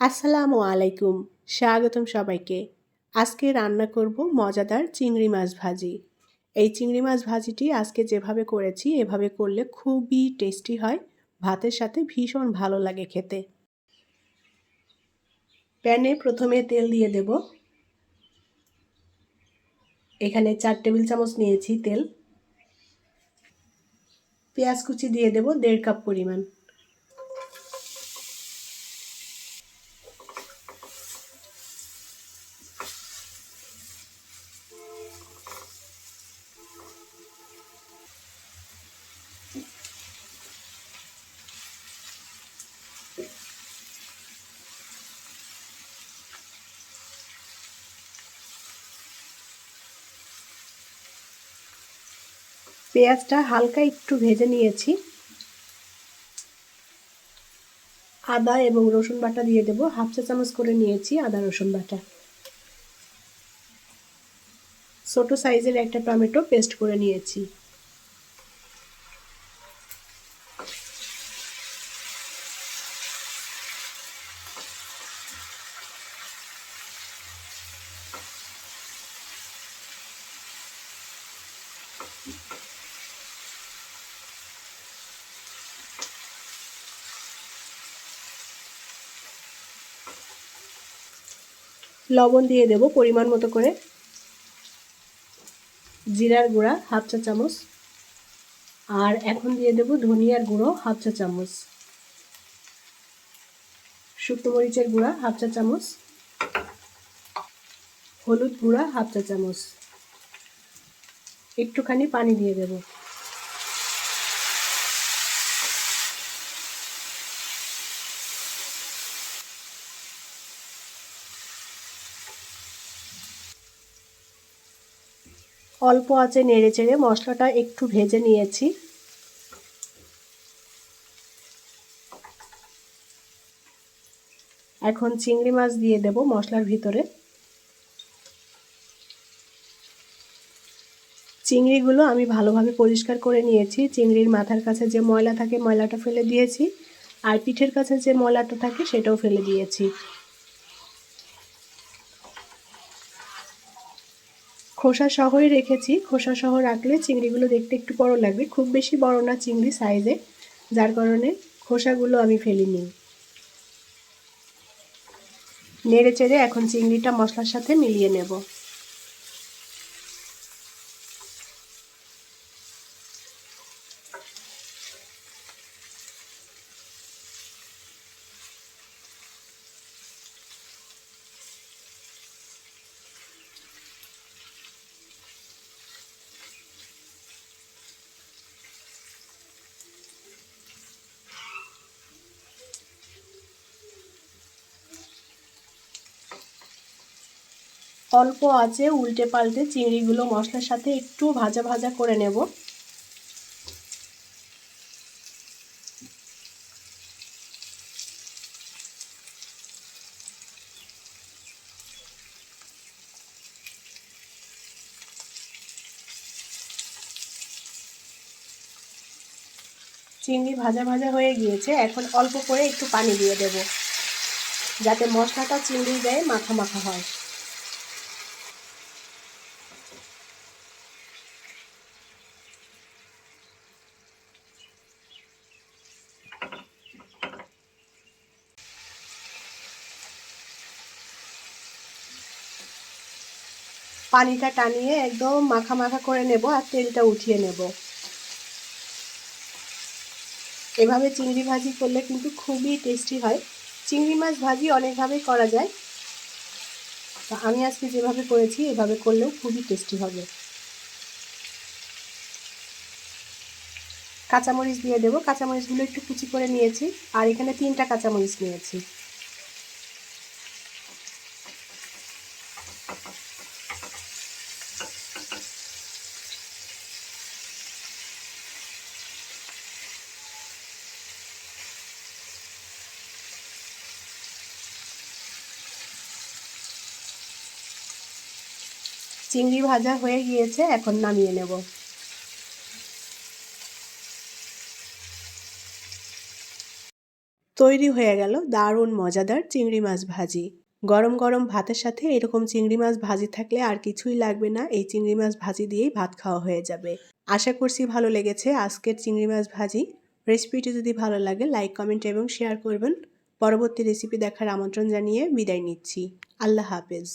আসসালামু আলাইকুম, স্বাগতম সবাইকে। আজকে রান্না করব মজাদার চিংড়ি মাছ ভাজি। এই চিংড়ি মাছ ভাজিটি আজকে যেভাবে করেছি, এভাবে করলে খুবই টেস্টি হয়, ভাতের সাথে ভীষণ ভালো লাগে খেতে। প্যানে প্রথমে তেল দিয়ে দেব। এখানে চার টেবিল চামচ নিয়েছি তেল। পেঁয়াজ কুচি দিয়ে দেব দেড় কাপ পরিমাণ। পেঁয়াজটা হালকা একটু ভেজে নিয়েছি। আদা এবং রসুন বাটা দিয়ে দেবো। হাফ চা চামচ করে নিয়েছি আদা রসুন বাটা। ছোটো সাইজের একটা টমেটো পেস্ট করে নিয়েছি। লবণ দিয়ে দেব পরিমাণ মতো করে। জিরার গুঁড়া হাফ চা চামচ। আর এখন দিয়ে দেব ধনিয়ার গুঁড়ো হাফ চা চামচ। শুকনো মরিচের গুঁড়া হাফ চা চামচ। হলুদ গুঁড়া হাফ চা চামচ। একটুখানি পানি দিয়ে দেবো। অল্প আঁচে নেড়ে চেড়ে মশলাটা একটু ভেজে নিয়েছি। এখন চিংড়ি মাছ দিয়ে দেব মশলার ভিতরে। চিংড়িগুলো আমি ভালোভাবে পরিষ্কার করে নিয়েছি। চিংড়ির মাথার কাছে যে ময়লা থাকে ময়লাটা ফেলে দিয়েছি। আর পিঠের কাছে যে ময়লাটা থাকে সেটাও ফেলে দিয়েছি। খোসা সহই রেখেছি। খোসা সহ রাখলে চিংড়িগুলো দেখতে একটু বড় লাগবে। খুব বেশি বড় না চিংড়ি সাইজে। যার কারণে খোসাগুলো আমি ফেলিনি। নেড়ে চেড়ে এখন চিংড়িটা মশলার সাথে মিলিয়ে নেব। অল্প আছে, উল্টে পাল্টে চিংড়িগুলো মশলার সাথে একটু ভাজা ভাজা করে নেব। চিংড়ি ভাজা ভাজা হয়ে গিয়েছে, এখন অল্প করে একটু পানি দিয়ে দেব, যাতে মশলাটা চিংড়ি গায়ে মাখা মাখা হয়। পানিটা টানিয়ে একদম মাখা মাখা করে নেব আর তেলটা উঠিয়ে নেব। এভাবে চিংড়ি ভাজি করলে কিন্তু খুবই টেস্টি হয়। চিংড়ি মাছ ভাজি অনেকভাবেই করা যায়। তো আমি আজকে যেভাবে করেছি, এভাবে করলেও খুবই টেস্টি হবে। কাঁচামরিচ দিয়ে দেবো। কাঁচামরিচগুলো একটু কুচি করে নিয়েছি। আর এখানে তিনটা কাঁচামরিচ নিয়েছি। চিংড়ি ভাজা হয়ে গিয়েছে, এখন নামিয়ে নেব। তৈরি হয়ে গেল দারুণ মজাদার চিংড়ি মাছ ভাজি। গরম গরম ভাতের সাথে এরকম চিংড়ি মাছ ভাজি থাকলে আর কিছুই লাগবে না, এই চিংড়ি মাছ ভাজি দিয়েই ভাত খাওয়া হয়ে যাবে। আশা করছি ভালো লেগেছে আজকের চিংড়ি মাছ ভাজি। রেসিপিটি যদি ভালো লাগে, লাইক, কমেন্ট এবং শেয়ার করবেন। পরবর্তী রেসিপি দেখার আমন্ত্রণ জানিয়ে বিদায় নিচ্ছি। আল্লাহ হাফেজ।